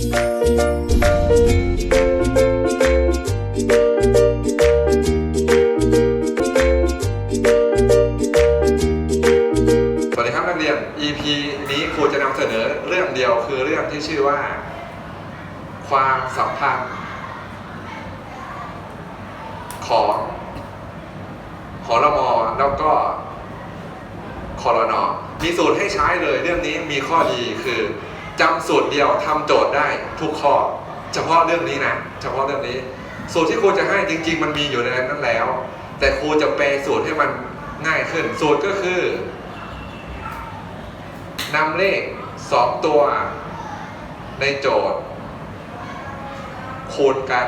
สวัสดีครับนักเรียน EP นี้ครูจะนำเสนอเรื่องเดียวคือเรื่องที่ชื่อว่า ความสัมพันธ์ ของหอรมอแล้วก็คอรนอมีสูตรให้ใช้เลยเรื่องนี้มีข้อดีคือ จำสูตรเดียวทำโจทย์ได้ทุกข้อ เฉพาะเรื่องนี้นะเฉพาะเรื่องนี้ สูตรที่ครูจะให้จริง ๆ มันมีอยู่ในนั้นแล้ว แต่ครูจะแปลสูตรให้มันง่ายขึ้น สูตรก็คือนำเลขสองตัวในโจทย์ คูณกัน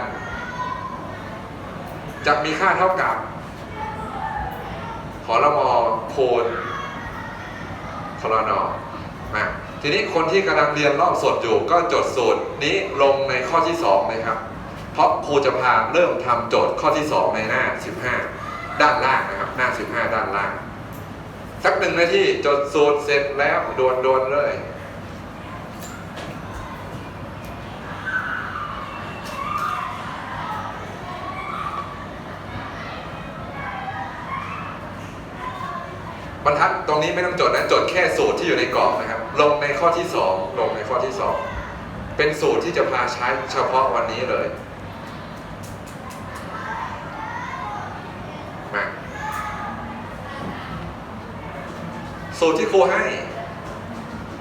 จะมีค่าเท่ากับหอรมอคูณคลนอมา ทีนี้คนที่กำลังเรียนรอบสดอยู่ก็จดสูตรนี้ลงในข้อที่2เลยครับ เพราะครูจะพาเริ่มทำโจทย์ข้อที่ 2 ในหน้า 15 ด้านล่างนะครับ หน้า 15 ด้านล่าง สักหนึ่งนาทีจดสูตรเสร็จแล้วโดนโดนๆเลยบรรทัด รงนี้ไม่ต้องจดนะจดแค่สูตรที่อยู่ในกรอบนะครับ ลงในข้อที่สองลงในข้อที่สองเป็นสูตรที่จะพาใช้เฉพาะวันนี้เลยมาสูตรที่ครูให้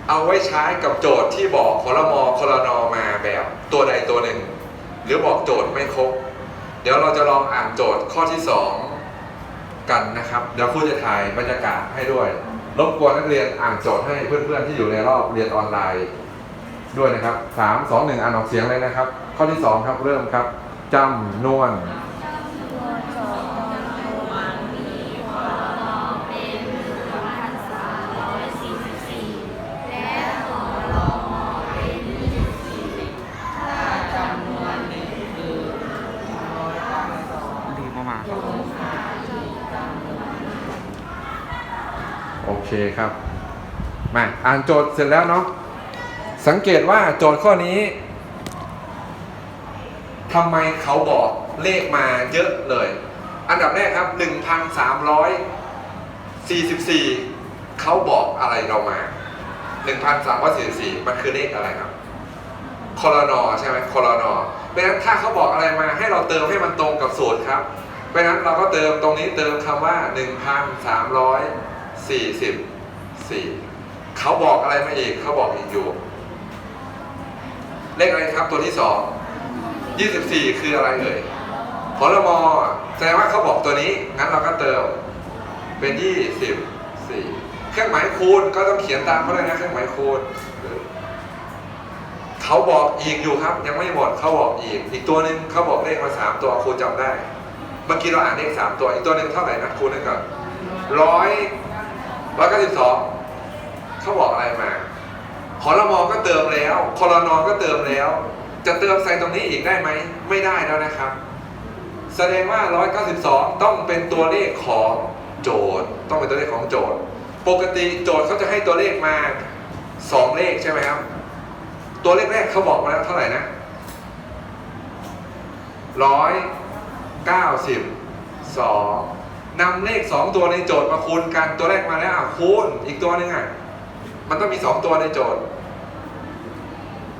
เอาไว้ใช้กับโจทย์ที่บอกคอรมอคอรนอมาแบบตัวใดตัวหนึ่ง หรือบอกโจทย์ไม่ครบ เดี๋ยวเราจะลองอ่านโจทย์ข้อที่สอง กันนะครับเดี๋ยวครูจะถ่ายบรรยากาศให้ด้วย รบกวนนักเรียนอ่านโจทย์ให้เพื่อนๆที่อยู่ในรอบเรียนออนไลน์ด้วยนะครับสามสองหนึ่งอ่านออกเสียงเลยนะครับ ข้อที่สองครับเริ่มครับจำนวน รีบมา โอ เคครับ มาอ่านโจทย์เสร็จแล้วเนาะสังเกตว่าโจทย์ข้อนี้ทำไมเขาบอกเลขมาเยอะเลย อันดับแรกครับ 1,344 เขาบอกอะไรเรามา 1,344 มันคือเลขอะไรครับคอรนอใช่ไหมคอรนอเพราะฉะนั้นถ้าเขาบอกอะไรมาให้เราเติมให้มันตรงกับสูตรครับ เพราะฉะนั้นเราก็เติมตรงนี้เติมคำว่า 1,344 เขาบอกอะไรมาอีก เขาบอกอีกอยู่ เลขอะไรครับตัวที่สอง24 คืออะไรเอ่ยพลมแสดงว่าเขาบอกตัวนี้ งั้นเราก็เติม เป็น 24 เครื่องหมายคูณก็ต้องเขียนตามเขาเลยนะเครื่องหมายคูณเขาบอกอีกอยู่ครับ ยังไม่หมดเขาบอกอีก อีกตัวหนึ่งเขาบอกเลขมาสามตัวครูจำได้ เมื่อกี้เราอ่านเลขสามตัว อีกตัวหนึ่งเท่าไหร่นะครูนึกก่อนร้อย ร้อยเก้าสิบสองเขาบอกอะไรมาขอรมอก็เติมแล้วคอรนอก็เติมแล้ว จะเติมใส่ตรงนี้อีกได้ไหม ไม่ได้แล้วนะครับ แสดงว่าร้อยเก้าสิบสองต้องเป็นตัวเลขของโจทย์ ต้องเป็นตัวเลขของโจทย์ ปกติโจทย์เขาจะให้ตัวเลขมาสองเลขใช่ไหมครับ ตัวเลขแรกเขาบอกมาแล้วเท่าไหร่นะร้อยเก้าสิบสอง นำเลขสองตัวในโจทย์มาคูณกันตัวแรกมาแล้วอะคูณอีกตัวหนึงอะมันต้องมีสองตัวในโจทย์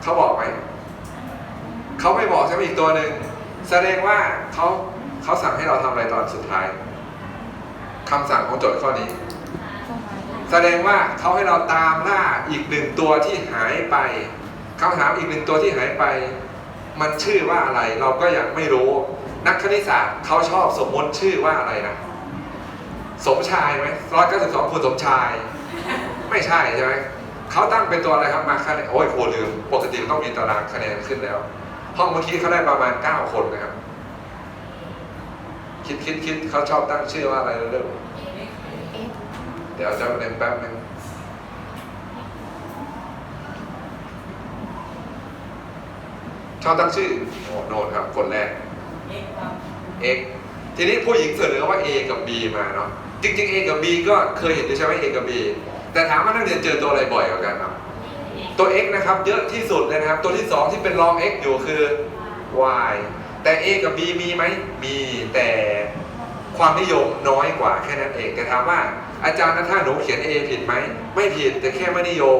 เขาบอกไหมเขาไม่บอกใช่ไหมอีกตัวหนึ่งแสดงว่าเขาเขาสั่งให้เราทำอะไรตอนสุดท้ายคำสั่งของโจทย์ข้อนี้ แสดงว่าเขาให้เราตามล่าอีกหนึ่งตัวที่หายไปคำถามอีกหนึ่งตัวที่หายไป มันชื่อว่าอะไรเราก็ยังไม่รู้ นักคณิตศาสตร์เขาชอบสมมติชื่อว่าอะไรนะ สมชายไหมร้อยเก้าสิบสองคุณสมชาย ไม่ใช่ใช่ไหมเขาตั้งเป็นตัวอะไรครับมาคะแนนโอ้ยโคลืมปกติมันต้องมีตารางคะแนนขึ้นแล้ว ห้องเมื่อกี้เขาได้ประมาณเก้าคนนะครับ คิดคิดคิดเขาชอบตั้งชื่อว่าอะไรเร็วๆเดี๋ยวจะเล่นแป๊บนึงชอบตั้งชื่อโอ้โนนครับ คนแรก X ทีนี้ผู้หญิงเสนอว่า A กับ B มาเนาะ จริงๆ A กับ B ก็เคยเห็นอยู่ใช่ไหม A กับ B แต่ถามว่านักเรียนเจอตัวอะไรบ่อยกว่ากันเนาะตัว x นะครับเยอะที่สุดเลยนะครับ ตัวที่ 2 ที่เป็นรอง x อยู่คือ y แต่ a กับ b มีไหมมีแต่ความนิยมน้อยกว่าแค่นั้นเองแต่ถามว่าอาจารย์นะถ้าหนูเขียน a ผิดไหมไม่ผิดแต่แค่ไม่นิยม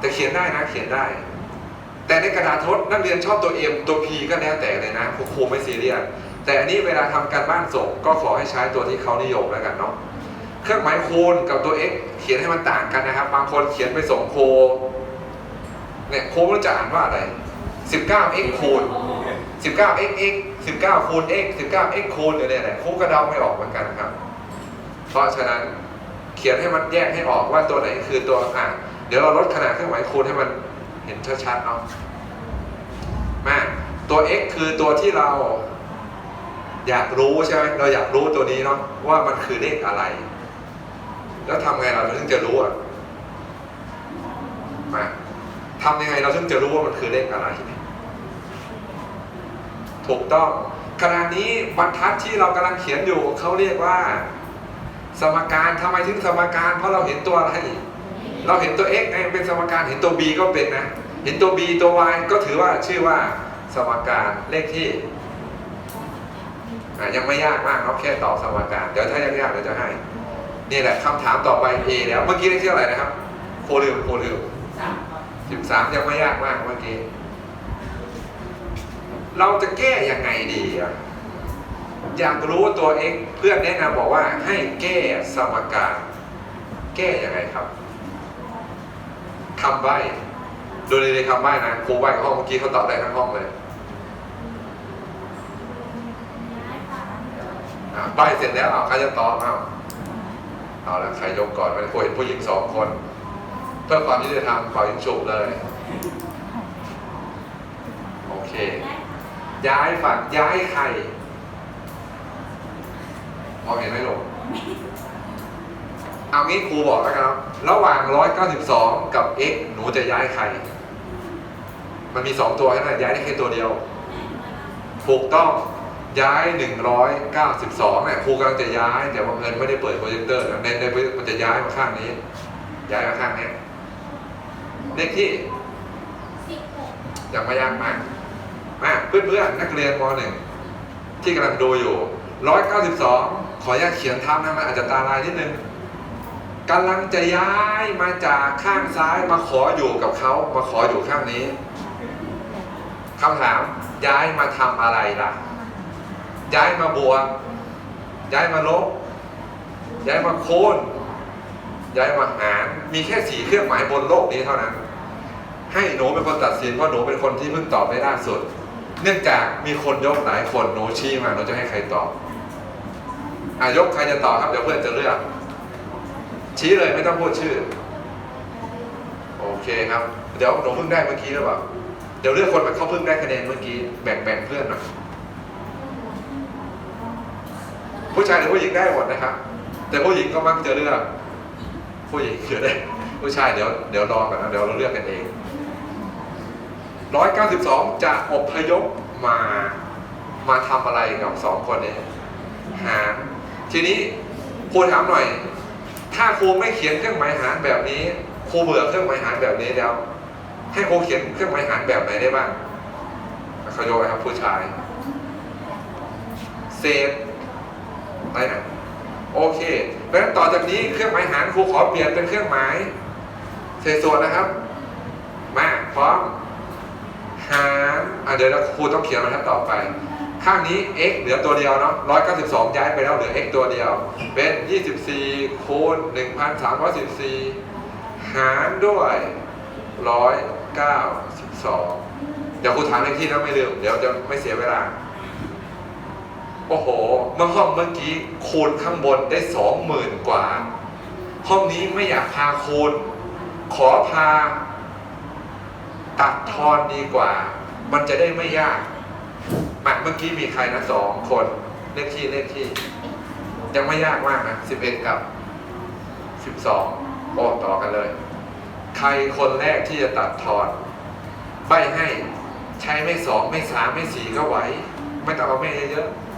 แต่เขียนได้นะเขียนได้ แต่ในกระดาษทดนักเรียนชอบตัว m ตัว p ก็แล้วแต่เลยนะครูไม่ซีเรียส แต่อันนี้เวลาทำการบ้านส่งก็ขอให้ใช้ตัวที่เขานิยมแล้วกันเนาะเครื่องหมายคูณกับตัว x เขียนให้มันต่างกันนะครับ บางคนเขียนไปส่งโค เนี่ยโคมันจะอ่านว่าอะไร 19x คูณ 19x x 19คูณ x 19x คูณอะไรเนี่ยครูก็เดาไม่ออกเหมือนกันครับ เพราะฉะนั้นเขียนให้มันแยกให้ออกว่าตัวไหนคือตัวอะเดี๋ยวเราลดขนาดเครื่องหมายคูณให้มันเห็นชัดๆเนาะมาตัว x คือตัวที่เรา อยากรู้ใช่ไหมเราอยากรู้ตัวนี้เนาะว่ามันคือเลขอะไร แล้วทำไงเราถึงจะรู้อะมาทำยังไงเราถึงจะรู้ว่ามันคือเลขอะไร ถูกต้องขณะนี้บรรทัดที่เรากำลังเขียนอยู่เขาเรียกว่า สมการทำไมถึงสมการ เพราะเราเห็นตัวอะไรเราเห็นตัว x เป็นสมการเห็นตัว b ก็เป็นนะ เห็นตัว b ตัว y ก็ถือว่าชื่อว่าสมการเลขที่ ยังไม่ยากมากเนาะแค่ตอบสมการเดี๋ยวถ้ายากๆเดี๋ยวจะให้ นี่แหละคำถามต่อไป A แล้วเมื่อกี้เลขที่อะไหรนะครับโคลืมโคลืมสิบสามยังไม่ยากมากเมื่อกี้เราจะแก้ยังไงดีอะอยากรู้ตัว x เพื่อนแนะนำบอกว่าให้แก้สมการ แก้ยังไงครับคำใบ้ดูในคำใบ้นะครูใบ้กับห้องเมื่อกี้เขาตอบได้ทั้งห้องเลย อะใบเสร็จแล้วเอาใครจะตอบเอาเอาละใครยกก่อนไม่ได้ครูเห็นผู้หญิงสองคนเพื่อความยุติธรรมเป่ายิงฉุบเลย โอเค ย้ายฝั่งย้ายใครมองเห็นไหมลูกเอางี้ครูบอกแล้วกันครับ ระหว่าง 192 กับ x หนูจะย้ายใคร มันมี 2 ตัวใช่ไหมย้ายได้แค่ตัวเดียว ถูกต้อง ย้าย 192เนี่ยครูกำลังจะย้ายแต่ว่าเงินไม่ได้เปิดโปรเจคเตอร์ในในมันจะย้ายมาข้างนี้ ย้ายมาข้างนี้เลขที่ยังไม่ยากมากมาเพื่อนๆนักเรียนม .1 ที่กำลังดูอยู่ 192 ขออนุญาตเขียนทับนะมันอาจจะตาลายนิดนึงกำลังจะย้ายมาจากข้างซ้ายมาขออยู่กับเขามาขออยู่ข้างนี้คำถามย้ายมาทำอะไรล่ะ ย้ายมาบวก ย้ายมาลบ ย้ายมาโค่นย้ายมาหาร มีแค่สี่เครื่องหมายบนโลกนี้เท่านั้น ให้หนูเป็นคนตัดสินเพราะหนูเป็นคนที่เพิ่งตอบได้ล่าสุด เนื่องจากมีคนยกหลายคนหนูชี้มาหนูจะให้ใครตอบอะยกใครจะตอบครับเดี๋ยวเพื่อนจะเลือก ชี้เลยไม่ต้องพูดชื่อ โอเคครับ เดี๋ยวหนูเพิ่งได้เมื่อกี้หรือเปล่าเดี๋ยวเลือกคนมาเขาเพิ่งได้คะแนนเมื่อกี้แบ่งแบ่งเพื่อนหน่อย ผู้ชายหรือผู้หญิงได้หมดนะครับ แต่ผู้หญิงก็มักจะเลือกผู้หญิงเดี๋ยวได้ผู้ชายเดี๋ยวเดี๋ยวรอก่อนนะเดี๋ยวเราเลือกกันเอง192จะอพยพมามาทำอะไรกับสองคนนี้หารทีนี้ครูถามหน่อย ถ้าครูไม่เขียนเครื่องหมายหารแบบนี้ครูเบื่อเครื่องหมายหารแบบนี้แล้ว ให้ครูเขียนเครื่องหมายหารแบบไหนได้บ้างเขาโยกครับผู้ชาย เศษ ไรนะโอเคเพราะฉะนั้นต่อจากนี้เครื่องหมายหารครูขอเปลี่ยนเป็นเครื่องหมายเศษส่วนนะครับ มาพร้อมหารอะเดี๋ยวครูต้องเขียนบรรทัดต่อไป ข้างนี้ x เหลือตัวเดียวเนาะ192 ย้ายไปแล้วเหลือ x ตัวเดียว เป็น 24 คูณ 1,314 หารด้วย 192 เดี๋ยวครูถามเลขที่นะไม่ลืม เดี๋ยวจะไม่เสียเวลา โอ้โห เมื่อห้องเมื่อกี้คูณข้างบนได้20,000กว่า ห้องนี้ไม่อยากพาคูณ ขอพา ตัดทอนดีกว่า มันจะได้ไม่ยากมาเมื่อกี้มีใครนะสองคนเลขที่เลขที่ ยังไม่ยากมากนะสิบเอ็ดกับสิบสองโอ้ต่อกันเลย ใครคนแรกที่จะตัดทอนใบให้ใช้ไม่สองไม่สามไม่สี่ก็ไหว ไม่ต้องเอาแม่เยอะๆ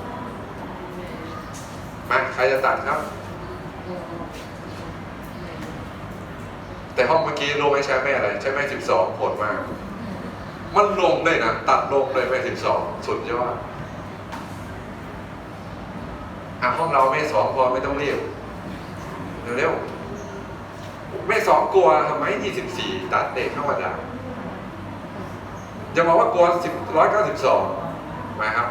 มาใครจะตัดครับ แต่แต่ห้องเมื่อกี้รู้ไหมใช้แม่อะไร ใช้แม่สิบสองโหดมาก มันลงเลยนะ ตัดลงเลยแม่สิบสองสุดยอดอะห้องเราแม่สองพอไม่ต้องรีบเร็วๆแม่สองกลัวทำไมยี่สิบสี่ตัดเด็กธรรมดาอย่าบอกว่ากลัวสิบร้อยเก้าสิบสองมาครับ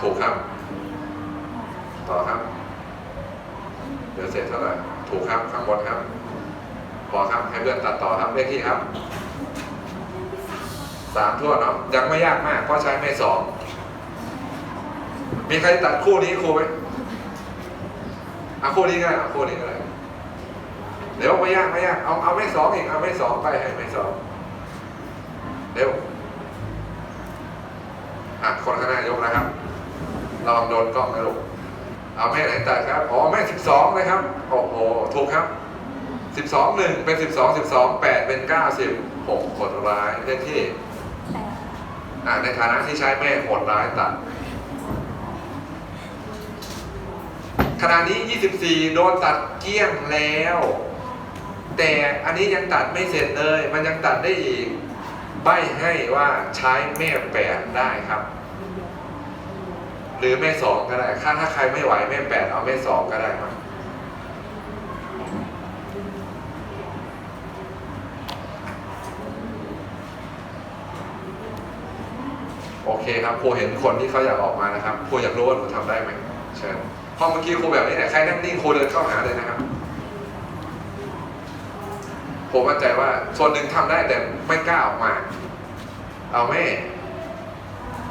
ถูกครับ ต่อครับ เหลือเศษเท่าไหร่ ถูกครับ ข้างบนครับ พอครับ ให้เพื่อนตัดต่อครับเลขที่ครับ สามทั่วเนาะ ยังไม่ยากมาก เพราะใช้ไม่สอง มีใครตัดคู่นี้ครูไหมเอาคู่นี้ก็ได้เอาคู่นี้ก็ได้เดี๋ยวไม่ยากไม่ยาก เอาเอาไม่สองอีก เอาไม่สองไปให้ไม่สองเร็ว อะ คนข้างหน้ายกนะครับ ระวังโดนกล้องนะลูกเอาแม่ไหนตัดครับ อ๋อแม่สิบสองเลยครับ โอ้โห ถูกครับสิบสองหนึ่งเป็นสิบสองสิบสองแปดเป็นเก้าสิบหกโหดร้ายเลขที่อ่าในฐานะที่ใช้แม่โหดร้ายตัดขณะนี้ 24 โดนตัดเกลี้ยงแล้ว แต่อันนี้ยังตัดไม่เสร็จเลย มันยังตัดได้อีก ใบให้ว่าใช้แม่แปดได้ครับ หรือแม่สองก็ได้ถ้าถ้าใครไม่ไหวแม่แปดเอาแม่สองก็ได้ครับโอเคครับครูเห็นคนที่เขาอยากออกมานะครับครูอยากรู้ว่าหนูทำได้ไหมเชิญห้องเมื่อกี้ครูแบบนี้เนี่ยใครนั่งนิ่งครูเดินเข้าหาเลยนะครับผมมั่นใจว่าส่วนหนึ่งทำได้แต่ไม่กล้าออกมา เอาแม่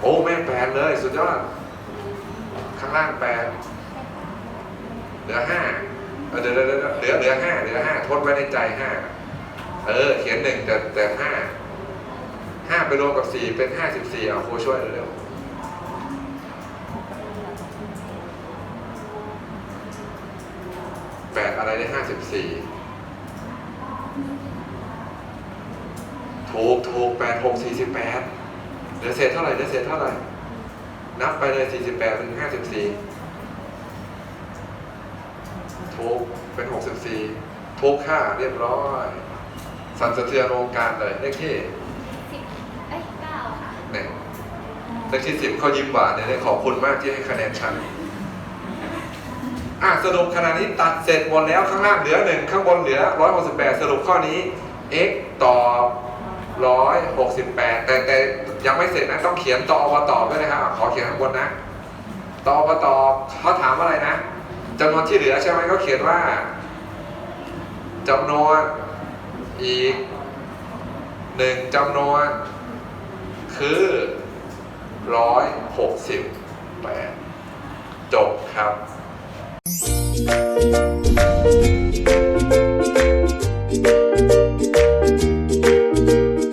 โอ้แม่แปดเลย สุดยอด ข้างล่างแปดเหลือห้าเดี๋ยวเดี๋ยวเหลือเหลือห้าเหลือห้าทดไว้ในใจห้าเออ เขียนหนึ่งแต่แต่ห้าห้าไปรวมกับสี่เป็นห้าสิบสี่เอาครูช่วยเร็วๆแปดอะไรได้ห้าสิบสี่ถูกถูกแปดหกสี่สิบแปดเหลือเศษเท่าไหร่เหลือเศษเท่าไหร่ นับไปเลย 48 เป็น 54 ทุกเป็น 64 ทุกค่าเรียบร้อย สั่นสะเทือนวงการเลยเลขที่สิบเอ้ยเก้าค่ะหนึ่งเลขที่สิบเขายิ้มหวานเนี่ยขอบคุณมากที่ให้คะแนนฉันอะสรุปขณะนี้ตัดเสร็จหมดแล้วข้างล่างเหลือหนึ่งข้างบนเหลือ 168 สรุปข้อนี้ x ตอบ168 แต่แต่ ยังไม่เสร็จนะต้องเขียนตออบตอด้วยนะครับขอเขียนข้างบนนะตออบตอเขาถามอะไรนะจำนวนที่เหลือใช่ไหมเขาเขียนว่าจำนวนอีกหนึ่งจำนวนคือร้อยหกสิบแปดจบครับ